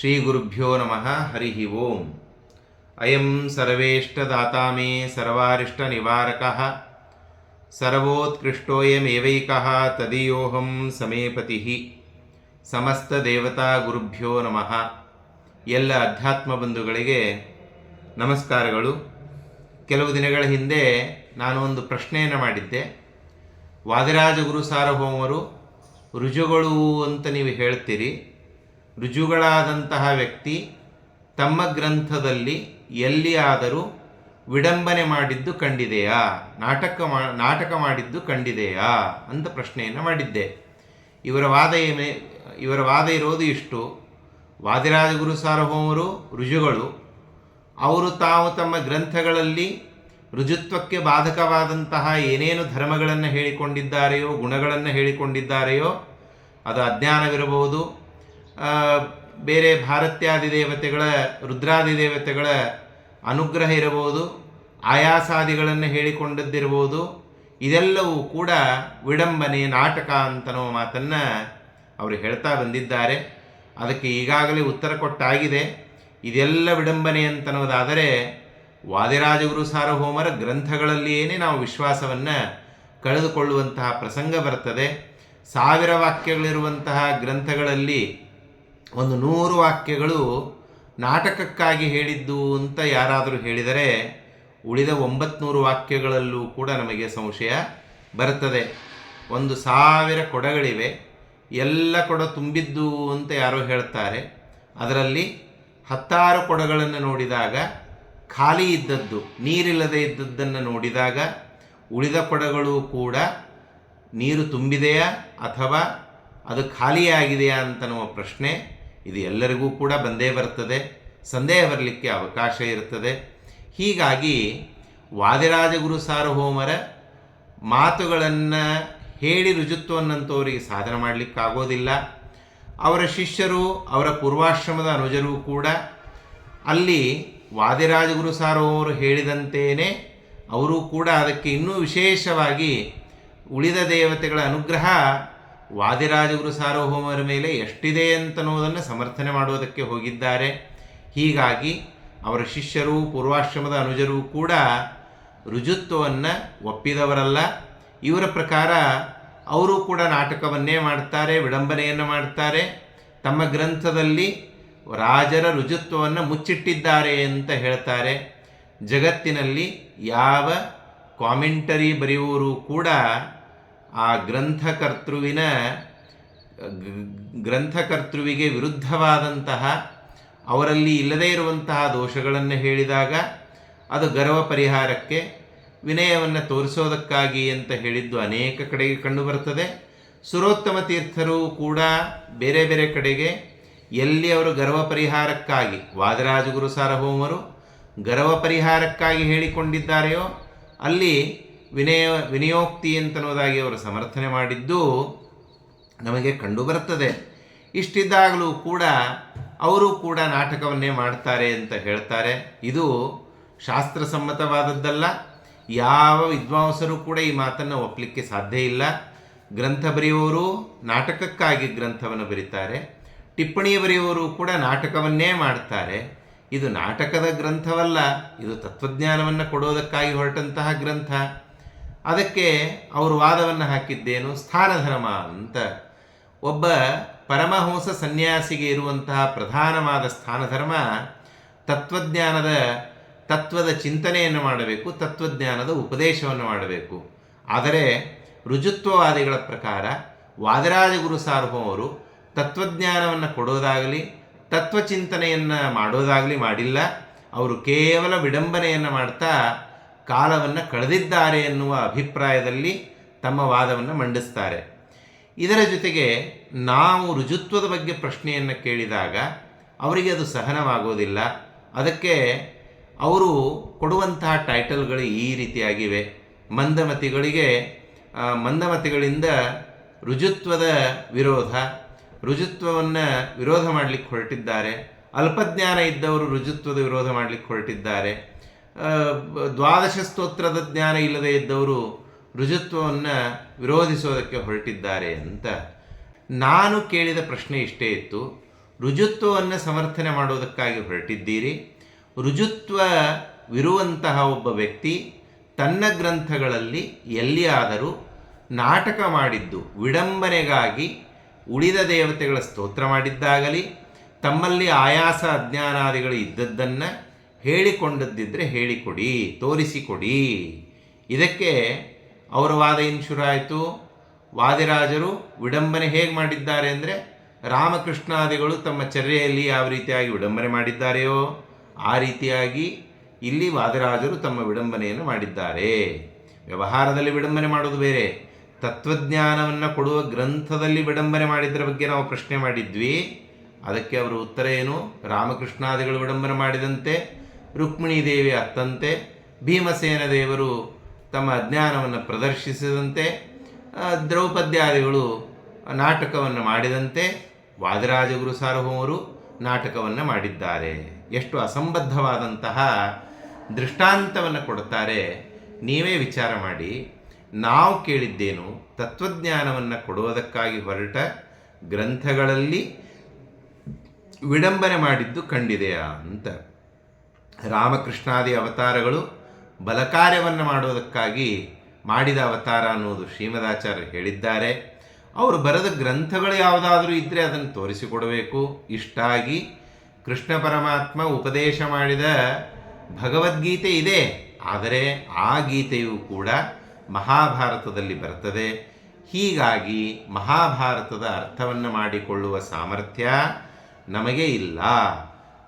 ಶ್ರೀಗುರುಭ್ಯೋ ನಮಃ ಹರಿ ಓಂ ಅಯಂ ಸರ್ವೇಷ್ಟದಾತಾ ಮೇ ಸರ್ವಾರಿಷ್ಟನಿವಾರಕಃ ಸರ್ವೋತ್ಕೃಷ್ಟೋಯಮೇವೈಕಃ ತದೀಯೋಹಂ ಸಮೇಪತಿ ಸಮಸ್ತದೇವತಾ ಗುರುಭ್ಯೋ ನಮಃ ಎಲ್ಲ ಅಧ್ಯಾತ್ಮ ಬಂಧುಗಳಿಗೆ ನಮಸ್ಕಾರಗಳು. ಕೆಲವು ದಿನಗಳ ಹಿಂದೆ ನಾನು ಒಂದು ಪ್ರಶ್ನೆಯನ್ನು ಮಾಡಿದ್ದೆ. ವಾದಿರಾಜ ಗುರು ಸಾರ್ವಭೌಮರು, ರುಜುಗಳು ಅಂತ ನೀವು ಹೇಳ್ತೀರಿ. ರುಜುಗಳಾದಂತಹ ವ್ಯಕ್ತಿ ತಮ್ಮ ಗ್ರಂಥದಲ್ಲಿ ಎಲ್ಲಿಯಾದರೂ ವಿಡಂಬನೆ ಮಾಡಿದ್ದು ಕಂಡಿದೆಯಾ? ನಾಟಕ ಮಾ, ನಾಟಕ ಮಾಡಿದ್ದು ಕಂಡಿದೆಯಾ? ಅಂತ ಪ್ರಶ್ನೆಯನ್ನು ಮಾಡಿದ್ದೆ. ಇವರ ವಾದ ಇವರ ವಾದ ಇರೋದು ಇಷ್ಟು. ವಾದಿರಾಜಗುರು ಸಾರ್ವಭೌಮರು ರುಜುಗಳು ಅವರು ತಾವು ತಮ್ಮ ಗ್ರಂಥಗಳಲ್ಲಿ ರುಜುತ್ವಕ್ಕೆ ಬಾಧಕವಾದಂತಹ ಏನೇನು ಧರ್ಮಗಳನ್ನು ಹೇಳಿಕೊಂಡಿದ್ದಾರೆಯೋ, ಗುಣಗಳನ್ನು ಹೇಳಿಕೊಂಡಿದ್ದಾರೆಯೋ, ಅದು ಅಜ್ಞಾನವಿರಬಹುದು ಬೇರೆ ಭಾರತ್ಯಾದಿ ದೇವತೆಗಳ, ರುದ್ರಾದಿ ದೇವತೆಗಳ ಅನುಗ್ರಹ ಇರಬಹುದು, ಆಯಾಸಾದಿಗಳನ್ನು ಹೇಳಿಕೊಂಡದ್ದಿರಬಹುದು, ಇದೆಲ್ಲವೂ ಕೂಡ ವಿಡಂಬನೆ, ನಾಟಕ ಅಂತನೋ ಮಾತನ್ನು ಅವರು ಹೇಳ್ತಾ ಬಂದಿದ್ದಾರೆ. ಅದಕ್ಕೆ ಈಗಾಗಲೇ ಉತ್ತರ ಕೊಟ್ಟಾಗಿದೆ. ಇದೆಲ್ಲ ವಿಡಂಬನೆ ಅಂತನೋದಾದರೆ ವಾದಿರಾಜಗುರು ಸಾರ್ವಭೌಮರ ಗ್ರಂಥಗಳಲ್ಲಿಯೇ ನಾವು ವಿಶ್ವಾಸವನ್ನು ಕಳೆದುಕೊಳ್ಳುವಂತಹ ಪ್ರಸಂಗ ಬರ್ತದೆ. ಸಾವಿರ ವಾಕ್ಯಗಳಿರುವಂತಹ ಗ್ರಂಥಗಳಲ್ಲಿ ಒಂದು ನೂರು ವಾಕ್ಯಗಳು ನಾಟಕಕ್ಕಾಗಿ ಹೇಳಿದ್ದು ಅಂತ ಯಾರಾದರೂ ಹೇಳಿದರೆ ಉಳಿದ ಒಂಬತ್ನೂರು ವಾಕ್ಯಗಳಲ್ಲೂ ಕೂಡ ನಮಗೆ ಸಂಶಯ ಬರುತ್ತದೆ. ಒಂದು ಸಾವಿರ ಕೊಡಗಳಿವೆ. ಎಲ್ಲ ಕೊಡ ತುಂಬಿದ್ದು ಅಂತ ಯಾರೋ ಹೇಳ್ತಾರೆ. ಅದರಲ್ಲಿ ಹತ್ತಾರು ಕೊಡಗಳನ್ನು ನೋಡಿದಾಗ, ಖಾಲಿ ಇದ್ದದ್ದು, ನೀರಿಲ್ಲದೆ ಇದ್ದದ್ದನ್ನು ನೋಡಿದಾಗ ಉಳಿದ ಕೊಡಗಳು ಕೂಡ ನೀರು ತುಂಬಿದೆಯಾ ಅಥವಾ ಅದು ಖಾಲಿಯಾಗಿದೆಯಾ ಅಂತನ್ನುವ ಪ್ರಶ್ನೆ. ಇದು ಎಲ್ಲರಿಗೂ ಕೂಡ ಬಂದೇ ಬರ್ತದೆ, ಸಂದೇಹ ಬರಲಿಕ್ಕೆ ಅವಕಾಶ ಇರ್ತದೆ. ಹೀಗಾಗಿ ವಾದಿರಾಜಗುರು ಸಾರ್ವಭೌಮರ ಮಾತುಗಳನ್ನು ಹೇಳಿ ರುಜುತ್ವನ್ನಂಥವರಿಗೆ ಸಾಧನೆ ಮಾಡಲಿಕ್ಕಾಗೋದಿಲ್ಲ. ಅವರ ಶಿಷ್ಯರು, ಅವರ ಪೂರ್ವಾಶ್ರಮದ ಅನುಜರು ಕೂಡ ಅಲ್ಲಿ ವಾದಿರಾಜಗುರು ಸಾರ್ವಭೌಮರು ಹೇಳಿದಂತೆಯೇ ಅವರು ಕೂಡ ಅದಕ್ಕೆ ಇನ್ನೂ ವಿಶೇಷವಾಗಿ ಉಳಿದ ದೇವತೆಗಳ ಅನುಗ್ರಹ ವಾದಿರಾಜಗುರು ಸಾರ್ವಭೌಮರ ಮೇಲೆ ಎಷ್ಟಿದೆ ಅಂತನ್ನುವುದನ್ನು ಸಮರ್ಥನೆ ಮಾಡುವುದಕ್ಕೆ ಹೋಗಿದ್ದಾರೆ. ಹೀಗಾಗಿ ಅವರ ಶಿಷ್ಯರು, ಪೂರ್ವಾಶ್ರಮದ ಅನುಜರು ಕೂಡ ರುಜುತ್ವವನ್ನು ಒಪ್ಪಿದವರಲ್ಲ. ಇವರ ಪ್ರಕಾರ ಅವರು ಕೂಡ ನಾಟಕವನ್ನೇ ಮಾಡ್ತಾರೆ, ವಿಡಂಬನೆಯನ್ನು ಮಾಡ್ತಾರೆ. ತಮ್ಮ ಗ್ರಂಥದಲ್ಲಿ ರಾಜರ ರುಜುತ್ವವನ್ನು ಮುಚ್ಚಿಟ್ಟಿದ್ದಾರೆ ಅಂತ ಹೇಳ್ತಾರೆ. ಜಗತ್ತಿನಲ್ಲಿ ಯಾವ ಕಾಮೆಂಟರಿ ಬರೆಯುವವರು ಕೂಡ ಆ ಗ್ರಂಥಕರ್ತೃವಿನ ಗ್ರಂಥಕರ್ತೃವಿಗೆ ವಿರುದ್ಧವಾದಂತಹ, ಅವರಲ್ಲಿ ಇಲ್ಲದೇ ಇರುವಂತಹ ದೋಷಗಳನ್ನು ಹೇಳಿದಾಗ ಅದು ಗರ್ವ ಪರಿಹಾರಕ್ಕೆ ವಿನಯವನ್ನು ತೋರಿಸೋದಕ್ಕಾಗಿ ಅಂತ ಹೇಳಿದ್ದು ಅನೇಕ ಕಡೆಗೆ ಕಂಡುಬರ್ತದೆ ಸುರೋತ್ತಮ ತೀರ್ಥರು ಕೂಡ ಬೇರೆ ಬೇರೆ ಕಡೆಗೆ ಎಲ್ಲಿ ಅವರು ಗರ್ವ ಪರಿಹಾರಕ್ಕಾಗಿ, ವಾದರಾಜಗುರು ಸಾರ್ವಭೌಮರು ಗರ್ವ ಪರಿಹಾರಕ್ಕಾಗಿ ಹೇಳಿಕೊಂಡಿದ್ದಾರೆಯೋ ಅಲ್ಲಿ ವಿನಯ, ವಿನಯೋಕ್ತಿ ಅಂತನ್ನೋದಾಗಿ ಅವರು ಸಮರ್ಥನೆ ಮಾಡಿದ್ದು ನಮಗೆ ಕಂಡುಬರುತ್ತದೆ ಇಷ್ಟಿದ್ದಾಗಲೂ ಕೂಡ ಅವರು ಕೂಡ ನಾಟಕವನ್ನೇ ಮಾಡ್ತಾರೆ ಅಂತ ಹೇಳ್ತಾರೆ. ಇದು ಶಾಸ್ತ್ರಸಮ್ಮತವಾದದ್ದಲ್ಲ. ಯಾವ ವಿದ್ವಾಂಸರು ಕೂಡ ಈ ಮಾತನ್ನು ಒಪ್ಪಲಿಕ್ಕೆ ಸಾಧ್ಯ ಇಲ್ಲ. ಗ್ರಂಥ ಬರೆಯುವವರು ನಾಟಕಕ್ಕಾಗಿ ಗ್ರಂಥವನ್ನು ಬರೀತಾರೆ. ಟಿಪ್ಪಣಿ ಬರೆಯುವವರು ಕೂಡ ನಾಟಕವನ್ನೇ ಮಾಡ್ತಾರೆ. ಇದು ನಾಟಕದ ಗ್ರಂಥವಲ್ಲ, ಇದು ತತ್ವಜ್ಞಾನವನ್ನು ಕೊಡೋದಕ್ಕಾಗಿ ಹೊರಟಂತಹ ಗ್ರಂಥ. ಅದಕ್ಕೆ ಅವರು ವಾದವನ್ನು ಹಾಕಿದ್ದೇನು? ಸ್ಥಾನಧರ್ಮ ಅಂತ. ಒಬ್ಬ ಪರಮಹಂಸ ಸನ್ಯಾಸಿಗೆ ಇರುವಂತಹ ಪ್ರಧಾನವಾದ ಸ್ಥಾನಧರ್ಮ ತತ್ವಜ್ಞಾನದ ತತ್ವದ ಚಿಂತನೆಯನ್ನು ಮಾಡಬೇಕು, ತತ್ವಜ್ಞಾನದ ಉಪದೇಶವನ್ನು ಮಾಡಬೇಕು. ಆದರೆ ರುಜುತ್ವವಾದಿಗಳ ಪ್ರಕಾರ ವಾದರಾಜಗುರು ಸಾರ್ವಭೌಮರು ತತ್ವಜ್ಞಾನವನ್ನು ಕೊಡೋದಾಗಲಿ, ತತ್ವಚಿಂತನೆಯನ್ನು ಮಾಡೋದಾಗಲಿ ಮಾಡಿಲ್ಲ. ಅವರು ಕೇವಲ ವಿಡಂಬನೆಯನ್ನು ಮಾಡ್ತಾ ಕಾಲವನ್ನು ಕಳೆದಿದ್ದಾರೆ ಎನ್ನುವ ಅಭಿಪ್ರಾಯದಲ್ಲಿ ತಮ್ಮ ವಾದವನ್ನು ಮಂಡಿಸ್ತಾರೆ. ಇದರ ಜೊತೆಗೆ ನಾವು ರುಜುತ್ವದ ಬಗ್ಗೆ ಪ್ರಶ್ನೆಯನ್ನು ಕೇಳಿದಾಗ ಅವರಿಗೆ ಅದು ಸಹನವಾಗೋದಿಲ್ಲ. ಅದಕ್ಕೆ ಅವರು ಕೊಡುವಂತಹ ಟೈಟಲ್ಗಳು ಈ ರೀತಿಯಾಗಿವೆ. ಮಂದಮತಿಗಳಿಗೆ ಮಂದಮತಿಗಳಿಂದ ರುಜುತ್ವದ ವಿರೋಧ, ರುಜುತ್ವವನ್ನು ವಿರೋಧ ಮಾಡಲಿಕ್ಕೆ ಹೊರಟಿದ್ದಾರೆ. ಅಲ್ಪಜ್ಞಾನ ಇದ್ದವರು ರುಜುತ್ವದ ವಿರೋಧ ಮಾಡಲಿಕ್ಕೆ ಹೊರಟಿದ್ದಾರೆ. ದ್ವಾದಶ ಸ್ತೋತ್ರದ ಜ್ಞಾನ ಇಲ್ಲದೆ ಇದ್ದವರು ರುಜುತ್ವವನ್ನು ವಿರೋಧಿಸೋದಕ್ಕೆ ಹೊರಟಿದ್ದಾರೆ ಅಂತ ನಾನು ಕೇಳಿದ ಪ್ರಶ್ನೆ ಇಷ್ಟೇ ಇತ್ತು. ರುಜುತ್ವವನ್ನು ಸಮರ್ಥನೆ ಮಾಡುವುದಕ್ಕಾಗಿ ಹೊರಟಿದ್ದೀರಿ. ರುಜುತ್ವವಿರುವಂತಹ ಒಬ್ಬ ವ್ಯಕ್ತಿ ತನ್ನ ಗ್ರಂಥಗಳಲ್ಲಿ ಎಲ್ಲಿಯಾದರೂ ನಾಟಕ ಮಾಡಿದ್ದು ವಿಡಂಬನೆಗಾಗಿ ಉಳಿದ ದೇವತೆಗಳ ಸ್ತೋತ್ರ ಮಾಡಿದ್ದಾಗಲಿ, ತಮ್ಮಲ್ಲಿ ಆಯಾಸ ಅಜ್ಞಾನಾದಿಗಳು ಇದ್ದದ್ದನ್ನು ಹೇಳಿಕೊಂಡದ್ದಿದ್ದರೆ ಹೇಳಿಕೊಡಿ, ತೋರಿಸಿಕೊಡಿ. ಇದಕ್ಕೆ ಅವರ ವಾದ ಏನು ಶುರು ಆಯಿತು? ವಾದಿರಾಜರು ವಿಡಂಬನೆ ಹೇಗೆ ಮಾಡಿದ್ದಾರೆ ಅಂದರೆ, ರಾಮಕೃಷ್ಣಾದಿಗಳು ತಮ್ಮ ಚರ್ಯೆಯಲ್ಲಿ ಯಾವ ರೀತಿಯಾಗಿ ವಿಡಂಬನೆ ಮಾಡಿದ್ದಾರೆಯೋ, ಆ ರೀತಿಯಾಗಿ ಇಲ್ಲಿ ವಾದಿರಾಜರು ತಮ್ಮ ವಿಡಂಬನೆಯನ್ನು ಮಾಡಿದ್ದಾರೆ. ವ್ಯವಹಾರದಲ್ಲಿ ವಿಡಂಬನೆ ಮಾಡೋದು ಬೇರೆ. ತತ್ವಜ್ಞಾನವನ್ನು ಕೊಡುವ ಗ್ರಂಥದಲ್ಲಿ ವಿಡಂಬನೆ ಮಾಡಿದ್ದರ ಬಗ್ಗೆ ನಾವು ಪ್ರಶ್ನೆ ಮಾಡಿದ್ವಿ. ಅದಕ್ಕೆ ಅವರ ಉತ್ತರ ಏನು? ರಾಮಕೃಷ್ಣಾದಿಗಳು ವಿಡಂಬನೆ ಮಾಡಿದಂತೆ ರುಕ್ಮಿಣೀ ದೇವಿ ಅತ್ತಂತೆ. ಭೀಮಸೇನ ದೇವರು ತಮ್ಮ ಅಜ್ಞಾನವನ್ನು ಪ್ರದರ್ಶಿಸಿದಂತೆ ದ್ರೌಪದ್ಯಾದಿಗಳು ನಾಟಕವನ್ನು ಮಾಡಿದಂತೆ, ವಾದಿರಾಜಗುರು ಸಾರ್ವಭೌಮರು ನಾಟಕವನ್ನು ಮಾಡಿದ್ದಾರೆ. ಎಷ್ಟು ಅಸಂಬದ್ಧವಾದಂತಹ ದೃಷ್ಟಾಂತವನ್ನು ಕೊಡುತ್ತಾರೆ. ನೀವೇ ವಿಚಾರ ಮಾಡಿ. ನಾವು ಕೇಳಿದ್ದೇನು, ತತ್ವಜ್ಞಾನವನ್ನು ಕೊಡುವುದಕ್ಕಾಗಿ ಹೊರಟ ಗ್ರಂಥಗಳಲ್ಲಿ ವಿಡಂಬನೆ ಮಾಡಿದ್ದು ಕಂಡಿದೆಯಾ ಅಂತ. ರಾಮಕೃಷ್ಣಾದಿ ಅವತಾರಗಳು ಬಲಕಾರ್ಯವನ್ನು ಮಾಡುವುದಕ್ಕಾಗಿ ಮಾಡಿದ ಅವತಾರ ಅನ್ನೋದು ಶ್ರೀಮದಾಚಾರ್ಯರು ಹೇಳಿದ್ದಾರೆ. ಅವರು ಬರೆದ ಗ್ರಂಥಗಳು ಯಾವುದಾದ್ರೂ ಇದ್ದರೆ ಅದನ್ನು ತೋರಿಸಿಕೊಡಬೇಕು. ಇಷ್ಟಾಗಿ ಕೃಷ್ಣ ಪರಮಾತ್ಮ ಉಪದೇಶ ಮಾಡಿದ ಭಗವದ್ಗೀತೆ ಇದೆ. ಆದರೆ ಆ ಗೀತೆಯು ಕೂಡ ಮಹಾಭಾರತದಲ್ಲಿ ಬರ್ತದೆ. ಹೀಗಾಗಿ ಮಹಾಭಾರತದ ಅರ್ಥವನ್ನು ಮಾಡಿಕೊಳ್ಳುವ ಸಾಮರ್ಥ್ಯ ನಮಗೆ ಇಲ್ಲ.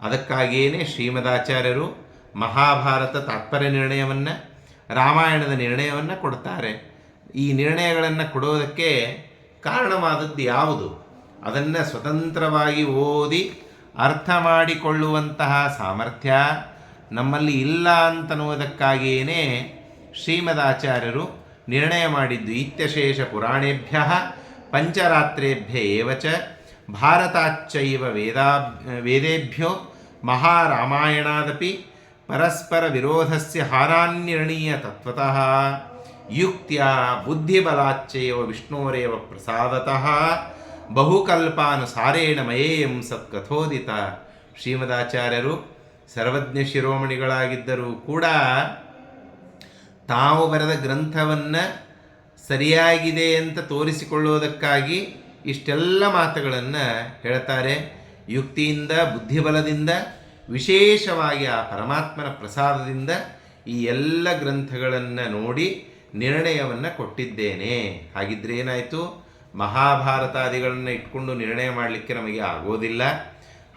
ಅದಕ್ಕಾಗಿಯೇ ಶ್ರೀಮದಾಚಾರ್ಯರು ಮಹಾಭಾರತ ತಾತ್ಪರ್ಯ ನಿರ್ಣಯವನ್ನು, ರಾಮಾಯಣದ ನಿರ್ಣಯವನ್ನು ಕೊಡ್ತಾರೆ. ಈ ನಿರ್ಣಯಗಳನ್ನು ಕೊಡೋದಕ್ಕೆ ಕಾರಣವಾದದ್ದು ಯಾವುದು? ಅದನ್ನು ಸ್ವತಂತ್ರವಾಗಿ ಓದಿ ಅರ್ಥ ಮಾಡಿಕೊಳ್ಳುವಂತಹ ಸಾಮರ್ಥ್ಯ ನಮ್ಮಲ್ಲಿ ಇಲ್ಲ ಅಂತನ್ನುವುದಕ್ಕಾಗಿಯೇ ಶ್ರೀಮದಾಚಾರ್ಯರು ನಿರ್ಣಯ ಮಾಡಿದ್ದು ಇತ್ಯಶೇಷ ಪುರಾಣೇಭ್ಯ ಪಂಚರಾತ್ರೇಭ್ಯ ಏವಚ ಭಾರತಾಚ್ಚೈವ ವೇದಾ ವೇದೇಭ್ಯೋ ಮಹಾರಾಮಾಯಣಾದಪಿ ಪರಸ್ಪರ ವಿರೋಧಸ್ಯ ಹಾರಾನ್ಯರಣೀಯ ತತ್ವತಃ ಯುಕ್ತಿಯ ಬುದ್ಧಿಬಲಾಚ್ಚೈವ ವಿಷ್ಣೋರೇವ ಪ್ರಸಾದತಃ ಬಹುಕಲ್ಪಾನುಸಾರೇಣ ಮಯೇಯಂ ಸತ್ಕಥೋದಿತ ಶ್ರೀಮದಾಚಾರ್ಯರು ಸರ್ವಜ್ಞ ಶಿರೋಮಣಿಗಳಾಗಿದ್ದರೂ ಕೂಡ ತಾವು ಬರೆದ ಗ್ರಂಥವನ್ನು ಸರಿಯಾಗಿದೆ ಅಂತ ತೋರಿಸಿಕೊಳ್ಳುವುದಕ್ಕಾಗಿ ಇಷ್ಟೆಲ್ಲ ಮಾತುಗಳನ್ನು ಹೇಳ್ತಾರೆ. ಯುಕ್ತಿಯಿಂದ, ಬುದ್ಧಿಬಲದಿಂದ, ವಿಶೇಷವಾಗಿ ಆ ಪರಮಾತ್ಮನ ಪ್ರಸಾದದಿಂದ ಈ ಎಲ್ಲ ಗ್ರಂಥಗಳನ್ನು ನೋಡಿ ನಿರ್ಣಯವನ್ನು ಕೊಟ್ಟಿದ್ದೇನೆ. ಹಾಗಿದ್ರೆ ಏನಾಯಿತು? ಮಹಾಭಾರತಾದಿಗಳನ್ನು ಇಟ್ಕೊಂಡು ನಿರ್ಣಯ ಮಾಡಲಿಕ್ಕೆ ನಮಗೆ ಆಗೋದಿಲ್ಲ.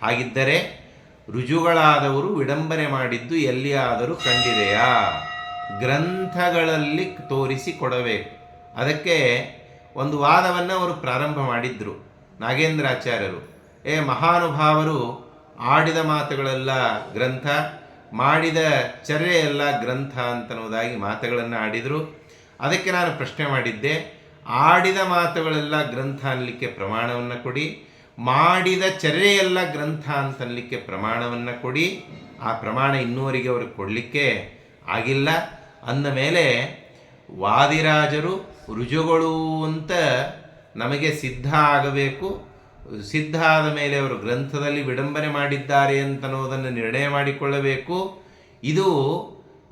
ಹಾಗಿದ್ದರೆ ರುಜುಗಳಾದವರು ವಿಡಂಬನೆ ಮಾಡಿದ್ದು ಎಲ್ಲಿಯಾದರೂ ಕಂಡಿದೆಯಾ? ಗ್ರಂಥಗಳಲ್ಲಿ ತೋರಿಸಿ ಕೊಡಬೇಕು. ಅದಕ್ಕೆ ಒಂದು ವಾದವನ್ನು ಅವರು ಪ್ರಾರಂಭ ಮಾಡಿದ್ರು. ನಾಗೇಂದ್ರಾಚಾರ್ಯರು. ಏ ಮಹಾನುಭಾವರು, ಆಡಿದ ಮಾತುಗಳೆಲ್ಲ ಗ್ರಂಥ, ಮಾಡಿದ ಚರ್ಯೆ ಎಲ್ಲ ಗ್ರಂಥ ಅಂತನ್ನುವುದಾಗಿ ಮಾತುಗಳನ್ನು ಆಡಿದರು. ಅದಕ್ಕೆ ನಾನು ಪ್ರಶ್ನೆ ಮಾಡಿದ್ದೆ. ಆಡಿದ ಮಾತುಗಳೆಲ್ಲ ಗ್ರಂಥ ಅನ್ನಲಿಕ್ಕೆ ಪ್ರಮಾಣವನ್ನು ಕೊಡಿ. ಮಾಡಿದ ಚರ್ಯೆಯೆಲ್ಲ ಗ್ರಂಥ ಅಂತನ್ಲಿಕ್ಕೆ ಪ್ರಮಾಣವನ್ನು ಕೊಡಿ. ಆ ಪ್ರಮಾಣ ಇನ್ನೂವರೆಗೆ ಅವರು ಕೊಡಲಿಕ್ಕೆ ಆಗಿಲ್ಲ. ಅಂದ ಮೇಲೆ ವಾದಿರಾಜರು ರುಜುಗಳು ಅಂತ ನಮಗೆ ಸಿದ್ಧ ಆಗಬೇಕು. ಸಿದ್ಧ ಆದ ಮೇಲೆ ಅವರು ಗ್ರಂಥದಲ್ಲಿ ವಿಡಂಬನೆ ಮಾಡಿದ್ದಾರೆ ಅಂತನ್ನೋದನ್ನು ನಿರ್ಣಯ ಮಾಡಿಕೊಳ್ಳಬೇಕು. ಇದು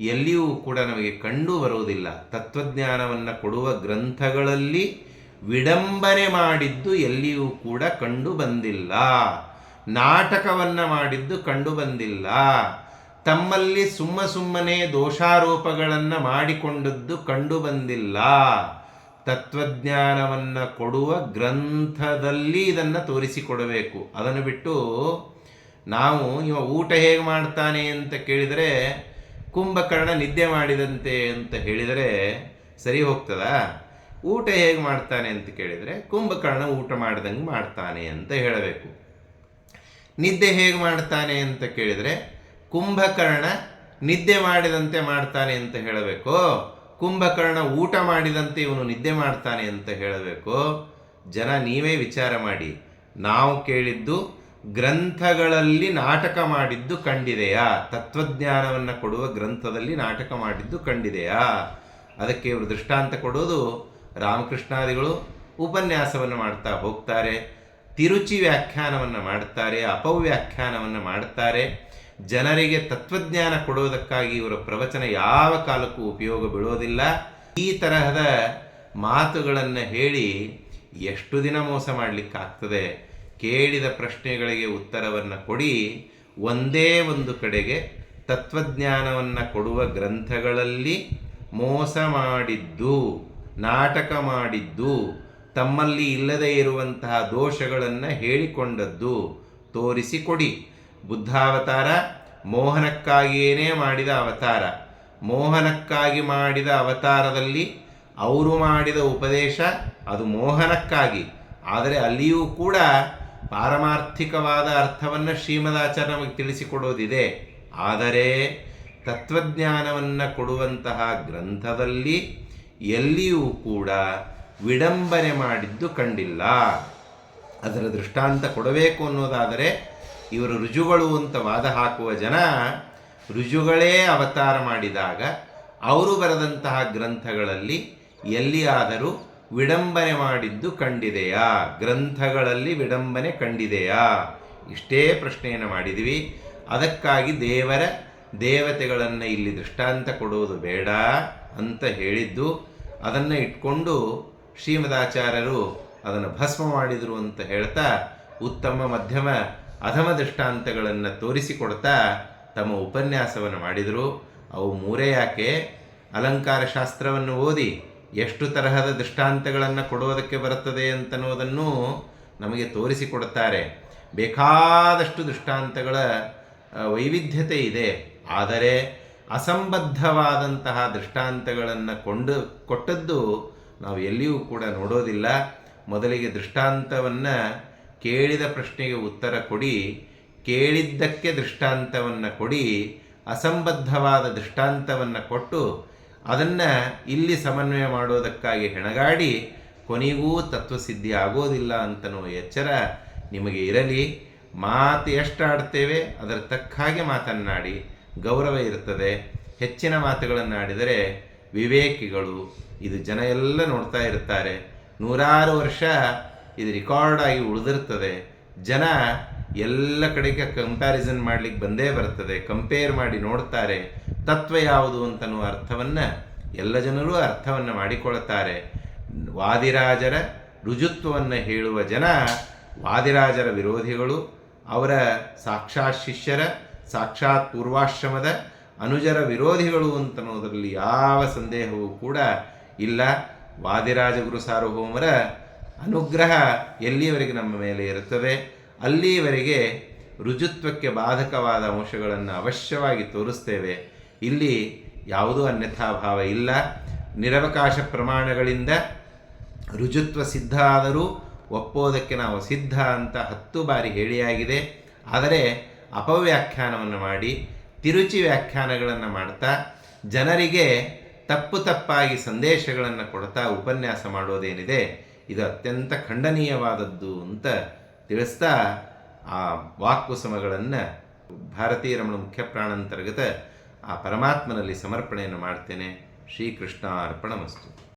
ಎಲ್ಲಿಯೂ ಕೂಡ ನಮಗೆ ಕಂಡು ಬರುವುದಿಲ್ಲ. ತತ್ವಜ್ಞಾನವನ್ನು ಕೊಡುವ ಗ್ರಂಥಗಳಲ್ಲಿ ವಿಡಂಬನೆ ಮಾಡಿದ್ದು ಎಲ್ಲಿಯೂ ಕೂಡ ಕಂಡು ಬಂದಿಲ್ಲ. ನಾಟಕವನ್ನು ಮಾಡಿದ್ದು ಕಂಡು ಬಂದಿಲ್ಲ. ತಮ್ಮಲ್ಲಿ ಸುಮ್ಮ ಸುಮ್ಮನೆ ದೋಷಾರೋಪಗಳನ್ನು ಮಾಡಿಕೊಂಡದ್ದು ಕಂಡು ಬಂದಿಲ್ಲ ತತ್ವಜ್ಞಾನವನ್ನು ಕೊಡುವ ಗ್ರಂಥದಲ್ಲಿ ಇದನ್ನು ತೋರಿಸಿಕೊಡಬೇಕು. ಅದನ್ನು ಬಿಟ್ಟು ನಾವು, ಇವ ಊಟ ಹೇಗೆ ಮಾಡ್ತಾನೆ ಅಂತ ಕೇಳಿದರೆ, ಕುಂಭಕರ್ಣ ನಿದ್ದೆ ಮಾಡಿದಂತೆ ಅಂತ ಹೇಳಿದರೆ ಸರಿ ಹೋಗ್ತದಾ? ಊಟ ಹೇಗೆ ಮಾಡ್ತಾನೆ ಅಂತ ಕೇಳಿದರೆ, ಕುಂಭಕರ್ಣ ಊಟ ಮಾಡ್ದಂಗೆ ಮಾಡ್ತಾನೆ ಅಂತ ಹೇಳಬೇಕು. ನಿದ್ದೆ ಹೇಗೆ ಮಾಡ್ತಾನೆ ಅಂತ ಕೇಳಿದರೆ ಕುಂಭಕರ್ಣ ನಿದ್ದೆ ಮಾಡಿದಂತೆ ಮಾಡ್ತಾನೆ ಅಂತ ಹೇಳಬೇಕು. ಕುಂಭಕರ್ಣ ಊಟ ಮಾಡಿದಂತೆ ಇವನು ನಿದ್ದೆ ಮಾಡ್ತಾನೆ ಅಂತ ಹೇಳಬೇಕು. ಜನ ನೀವೇ ವಿಚಾರ ಮಾಡಿ. ನಾವು ಕೇಳಿದ್ದು ಗ್ರಂಥಗಳಲ್ಲಿ ನಾಟಕ ಮಾಡಿದ್ದು ಕಂಡಿದೆಯಾ? ತತ್ವಜ್ಞಾನವನ್ನು ಕೊಡುವ ಗ್ರಂಥದಲ್ಲಿ ನಾಟಕ ಮಾಡಿದ್ದು ಕಂಡಿದೆಯಾ? ಅದಕ್ಕೆ ಇವರು ದೃಷ್ಟಾಂತ ಕೊಡೋದು ರಾಮಕೃಷ್ಣಾದಿಗಳು ಉಪನ್ಯಾಸವನ್ನು ಮಾಡ್ತಾ ಹೋಗ್ತಾರೆ, ತಿರುಚಿ ವ್ಯಾಖ್ಯಾನವನ್ನು ಮಾಡ್ತಾರೆ, ಅಪವ್ಯಾಖ್ಯಾನವನ್ನು ಮಾಡ್ತಾರೆ. ಜನರಿಗೆ ತತ್ವಜ್ಞಾನ ಕೊಡೋದಕ್ಕಾಗಿ ಇವರ ಪ್ರವಚನ ಯಾವ ಕಾಲಕ್ಕೂ ಉಪಯೋಗ ಬೀಳೋದಿಲ್ಲ. ಈ ತರಹದ ಮಾತುಗಳನ್ನು ಹೇಳಿ ಎಷ್ಟು ದಿನ ಮೋಸ ಮಾಡಲಿಕ್ಕಾಗ್ತದೆ? ಕೇಳಿದ ಪ್ರಶ್ನೆಗಳಿಗೆ ಉತ್ತರವನ್ನು ಕೊಡಿ. ಒಂದೇ ಒಂದು ಕಡೆಗೆ ತತ್ವಜ್ಞಾನವನ್ನು ಕೊಡುವ ಗ್ರಂಥಗಳಲ್ಲಿ ಮೋಸ ಮಾಡಿದ್ದು, ನಾಟಕ ಮಾಡಿದ್ದು, ತಮ್ಮಲ್ಲಿ ಇಲ್ಲದೇ ಇರುವಂತಹ ದೋಷಗಳನ್ನು ಹೇಳಿಕೊಂಡದ್ದು ತೋರಿಸಿಕೊಡಿ. ಬುದ್ಧಾವತಾರ ಮೋಹನಕ್ಕಾಗಿಯೇನೇ ಮಾಡಿದ ಅವತಾರ. ಮೋಹನಕ್ಕಾಗಿ ಮಾಡಿದ ಅವತಾರದಲ್ಲಿ ಅವರು ಮಾಡಿದ ಉಪದೇಶ ಅದು ಮೋಹನಕ್ಕಾಗಿ. ಆದರೆ ಅಲ್ಲಿಯೂ ಕೂಡ ಪಾರಮಾರ್ಥಿಕವಾದ ಅರ್ಥವನ್ನು ಶ್ರೀಮದಾಚಾರ್ಯ ನಮಗೆ ತಿಳಿಸಿಕೊಡೋದಿದೆ. ಆದರೆ ತತ್ವಜ್ಞಾನವನ್ನು ಕೊಡುವಂತಹ ಗ್ರಂಥದಲ್ಲಿ ಎಲ್ಲಿಯೂ ಕೂಡ ವಿಡಂಬನೆ ಮಾಡಿದ್ದು ಕಂಡಿಲ್ಲ. ಅದರ ದೃಷ್ಟಾಂತ ಕೊಡಬೇಕು ಅನ್ನೋದಾದರೆ ಇವರು ರುಜುಗಳು ಅಂತ ವಾದ ಹಾಕುವ ಜನ ರುಜುಗಳೇ ಅವತಾರ ಮಾಡಿದಾಗ ಅವರು ಬರೆದಂತಹ ಗ್ರಂಥಗಳಲ್ಲಿ ಎಲ್ಲಿಯಾದರೂ ವಿಡಂಬನೆ ಮಾಡಿದ್ದು ಕಂಡಿದೆಯಾ? ಗ್ರಂಥಗಳಲ್ಲಿ ವಿಡಂಬನೆ ಕಂಡಿದೆಯಾ? ಇಷ್ಟೇ ಪ್ರಶ್ನೆಯನ್ನು ಮಾಡಿದ್ವಿ ಅದಕ್ಕಾಗಿ ದೇವರ ದೇವತೆಗಳನ್ನು ಇಲ್ಲಿ ದೃಷ್ಟಾಂತ ಕೊಡುವುದು ಬೇಡ ಅಂತ ಹೇಳಿದ್ದು, ಅದನ್ನು ಇಟ್ಕೊಂಡು ಶ್ರೀಮದಾಚಾರ್ಯರು ಅದನ್ನು ಭಸ್ಮ ಮಾಡಿದರು ಅಂತ ಹೇಳ್ತಾ ಉತ್ತಮ ಮಧ್ಯಮ ಅಧಮ ದೃಷ್ಟಾಂತಗಳನ್ನು ತೋರಿಸಿಕೊಡ್ತಾ ತಮ್ಮ ಉಪನ್ಯಾಸವನ್ನು ಮಾಡಿದರು. ಅವು ಮೂರೇ ಯಾಕೆ? ಅಲಂಕಾರ ಶಾಸ್ತ್ರವನ್ನು ಓದಿ ಎಷ್ಟು ತರಹದ ದೃಷ್ಟಾಂತಗಳನ್ನು ಕೊಡೋದಕ್ಕೆ ಬರುತ್ತದೆ ಅಂತನ್ನೋದನ್ನು ನಮಗೆ ತೋರಿಸಿಕೊಡುತ್ತಾರೆ. ಬೇಕಾದಷ್ಟು ದೃಷ್ಟಾಂತಗಳ ವೈವಿಧ್ಯತೆ ಇದೆ. ಆದರೆ ಅಸಂಬದ್ಧವಾದಂತಹ ದೃಷ್ಟಾಂತಗಳನ್ನು ಕೊಂಡು, ಕೊಟ್ಟದ್ದು ನಾವು ಎಲ್ಲಿಯೂ ಕೂಡ ನೋಡೋದಿಲ್ಲ. ಮೊದಲಿಗೆ ದೃಷ್ಟಾಂತವನ್ನು ಕೇಳಿದ ಪ್ರಶ್ನೆಗೆ ಉತ್ತರ ಕೊಡಿ, ಕೇಳಿದ್ದಕ್ಕೆ ದೃಷ್ಟಾಂತವನ್ನು ಕೊಡಿ, ಅಸಂಬದ್ಧವಾದ ದೃಷ್ಟಾಂತವನ್ನು ಕೊಟ್ಟು ಅದನ್ನು ಇಲ್ಲಿ ಸಮನ್ವಯ ಮಾಡೋದಕ್ಕಾಗಿ ಹೆಣಗಾಡಿ, ಕೊನೆಗೂ ತತ್ವಸಿದ್ಧಿ ಆಗೋದಿಲ್ಲ ಅಂತನೋ ಎಚ್ಚರ ನಿಮಗೆ ಇರಲಿ. ಮಾತು ಎಷ್ಟು ಆಡ್ತೇವೆ, ಅದರ ತಕ್ಕ ಹಾಗೆ ಮಾತನ್ನಾಡಿ, ಗೌರವ ಇರ್ತದೆ. ಹೆಚ್ಚಿನ ಮಾತುಗಳನ್ನು ಆಡಿದರೆ ವಿವೇಕಿಗಳು, ಇದು ಜನ ಎಲ್ಲ ನೋಡ್ತಾ ಇರ್ತಾರೆ. ನೂರಾರು ವರ್ಷ ಇದು ರೆಕಾರ್ಡ್ ಆಗಿ ಉಳಿದಿರ್ತದೆ. ಜನ ಎಲ್ಲ ಕಡೆಗೆ ಕಂಪ್ಯಾರಿಸನ್ ಮಾಡ್ಲಿಕ್ಕೆ ಬಂದೇ ಬರ್ತದೆ. ಕಂಪೇರ್ ಮಾಡಿ ನೋಡ್ತಾರೆ. ತತ್ವ ಯಾವುದು ಅಂತನ್ನುವ ಅರ್ಥವನ್ನು ಎಲ್ಲ ಜನರೂ ಅರ್ಥವನ್ನು ಮಾಡಿಕೊಳ್ಳುತ್ತಾರೆ. ವಾದಿರಾಜರ ರುಜುತ್ವವನ್ನು ಹೇಳುವ ಜನ ವಾದಿರಾಜರ ವಿರೋಧಿಗಳು, ಅವರ ಸಾಕ್ಷಾತ್ ಶಿಷ್ಯರ, ಸಾಕ್ಷಾತ್ ಪೂರ್ವಾಶ್ರಮದ ಅನುಜರ ವಿರೋಧಿಗಳು ಅಂತನ್ನೋದರಲ್ಲಿ ಯಾವ ಸಂದೇಹವೂ ಕೂಡ ಇಲ್ಲ. ವಾದಿರಾಜ ಗುರು ಸಾರ್ವಭೌಮರ ಅನುಗ್ರಹ ಎಲ್ಲಿಯವರೆಗೆ ನಮ್ಮ ಮೇಲೆ ಇರುತ್ತದೆ ಅಲ್ಲಿಯವರೆಗೆ ರುಜುತ್ವಕ್ಕೆ ಬಾಧಕವಾದ ಅಂಶಗಳನ್ನು ಅವಶ್ಯವಾಗಿ ತೋರಿಸ್ತೇವೆ. ಇಲ್ಲಿ ಯಾವುದೂ ಅನ್ಯಥಾಭಾವ ಇಲ್ಲ. ನಿರವಕಾಶ ಪ್ರಮಾಣಗಳಿಂದ ರುಜುತ್ವ ಸಿದ್ಧ ಆದರೂ ಒಪ್ಪೋದಕ್ಕೆ ನಾವು ಸಿದ್ಧ ಅಂತ ಹತ್ತು ಬಾರಿ ಹೇಳಿಯಾಗಿದೆ. ಆದರೆ ಅಪವ್ಯಾಖ್ಯಾನವನ್ನು ಮಾಡಿ, ತಿರುಚಿ ವ್ಯಾಖ್ಯಾನಗಳನ್ನು ಮಾಡ್ತಾ, ಜನರಿಗೆ ತಪ್ಪು ತಪ್ಪಾಗಿ ಸಂದೇಶಗಳನ್ನು ಕೊಡ್ತಾ ಉಪನ್ಯಾಸ ಮಾಡೋದೇನಿದೆ? ಇದು ಅತ್ಯಂತ ಖಂಡನೀಯವಾದದ್ದು ಅಂತ ತಿಳಿಸ್ತಾ ಆ ವಾಕ್ಕುಸಮಗಳನ್ನು ಭಾರತೀಯ ರಮಣ ಮುಖ್ಯ ಆ ಪರಮಾತ್ಮನಲ್ಲಿ ಸಮರ್ಪಣೆಯನ್ನು ಮಾಡ್ತೇನೆ. ಶ್ರೀಕೃಷ್ಣ ಅರ್ಪಣಮಸ್ತು